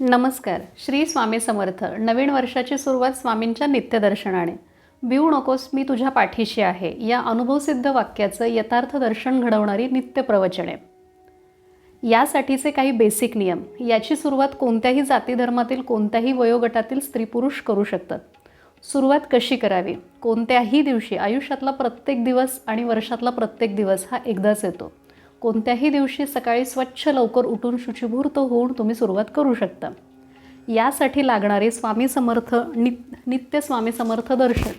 नमस्कार. श्री स्वामी समर्थ. नवीन वर्षाची सुरुवात स्वामींच्या नित्यदर्शनाने. बिऊ नकोस मी तुझ्या पाठीशी आहे. या अनुभवसिद्ध वाक्याचं यथार्थ दर्शन घडवणारी नित्य प्रवचने यासाठीचे काही बेसिक नियम. याची सुरुवात कोणत्याही जाती धर्मातील कोणत्याही वयोगटातील स्त्री पुरुष करू शकतात. सुरुवात कशी करावी? कोणत्याही दिवशी आयुष्यातला प्रत्येक दिवस आणि वर्षातला प्रत्येक दिवस हा एकदाच येतो. कोणत्याही दिवशी सकाळी स्वच्छ लवकर उठून शुचिभूर्त होऊन तुम्ही सुरुवात करू शकता. यासाठी लागणारे स्वामी समर्थ नित नित्य स्वामी समर्थ दर्शन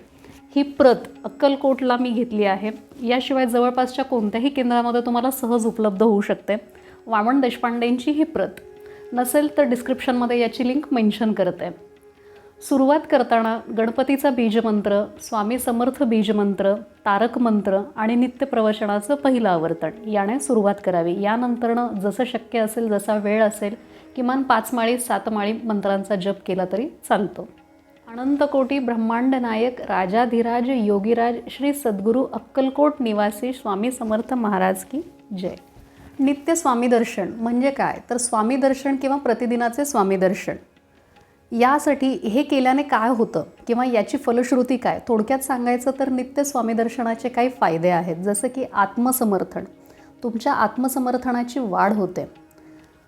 ही प्रत अक्कलकोटला मी घेतली आहे. याशिवाय जवळपासच्या कोणत्याही केंद्रामध्ये तुम्हाला सहज उपलब्ध होऊ शकते. वामन देशपांडेंची ही प्रत नसेल तर डिस्क्रिप्शनमध्ये याची लिंक मेन्शन करते सुरुवात करताना गणपतीचा बीजमंत्र स्वामी समर्थ बीजमंत्र तारक मंत्र आणि नित्य प्रवचनाचं पहिलं आवर्तन याने सुरुवात करावी. यानंतरनं जसं शक्य असेल जसा वेळ असेल किमान पाच माळी सात माळी मंत्रांचा जप केला तरी चालतो. अनंतकोटी ब्रह्मांड नायक राजाधिराज योगीराज श्री सद्गुरू अक्कलकोट निवासी स्वामी समर्थ महाराज की जय. नित्य स्वामी दर्शन म्हणजे काय? तर स्वामी दर्शन किंवा प्रतिदिनाचे स्वामी दर्शन. यासाठी हे केल्याने काय होतं? किंवा याची फलश्रुती काय? थोडक्यात सांगायचं तर नित्य स्वामी दर्शनाचे काही फायदे आहेत. जसं की आत्मसमर्थन. तुमच्या आत्मसमर्थनाची वाढ होते.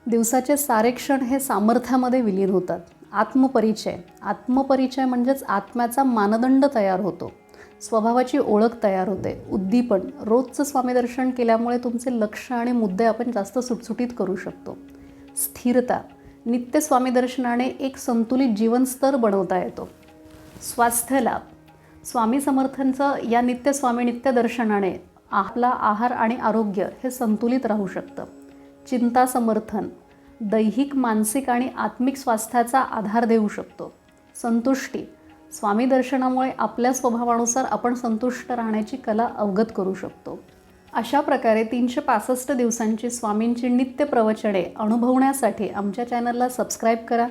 दिवसाचे सारे क्षण हे सामर्थ्यामध्ये विलीन होतात. आत्मपरिचय. आत्मपरिचय म्हणजेच आत्म्याचा मानदंड तयार होतो. स्वभावाची ओळख तयार होते. उद्दीपन. रोजचं स्वामीदर्शन केल्यामुळे तुमचे लक्ष आणि मुद्दे आपण जास्त सुटसुटीत करू शकतो. स्थिरता. नित्य स्वामीदर्शनाने एक संतुलित जीवनस्तर बनवता येतो. स्वास्थ्य लाभ. स्वामी समर्थांचं या नित्य स्वामी नित्य दर्शनाने आपला आहार आणि आरोग्य हे संतुलित राहू शकतं. चिंता समर्थन दैहिक मानसिक आणि आत्मिक स्वास्थ्याचा आधार देऊ शकतो. संतुष्टी. स्वामी दर्शनामुळे आपल्या स्वभावानुसार आपण संतुष्ट राहण्याची कला अवगत करू शकतो. अशा प्रकारे तीनशे पासष्ट दिवसांची स्वामींची नित्य प्रवचने अनुभवण्यासाठी आमच्या चॅनलला सबस्क्राईब करा.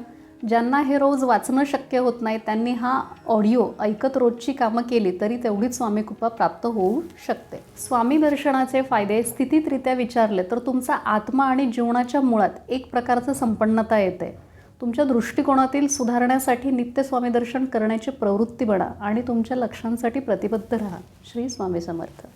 ज्यांना हे रोज वाचणं शक्य होत नाही त्यांनी हा ऑडिओ ऐकत रोजची कामं केली तरी तेवढीच स्वामी कृपा प्राप्त होऊ शकते. स्वामी दर्शनाचे फायदे स्थितीतरित्या विचारले तर तुमचा आत्मा आणि जीवनाच्या मुळात एक प्रकारचं संपन्नता येते. तुमच्या दृष्टिकोनातील सुधारण्यासाठी नित्य स्वामी दर्शन करण्याची प्रवृत्ती बना आणि तुमच्या लक्ष्यांसाठी प्रतिबद्ध राहा. श्री स्वामी समर्थ.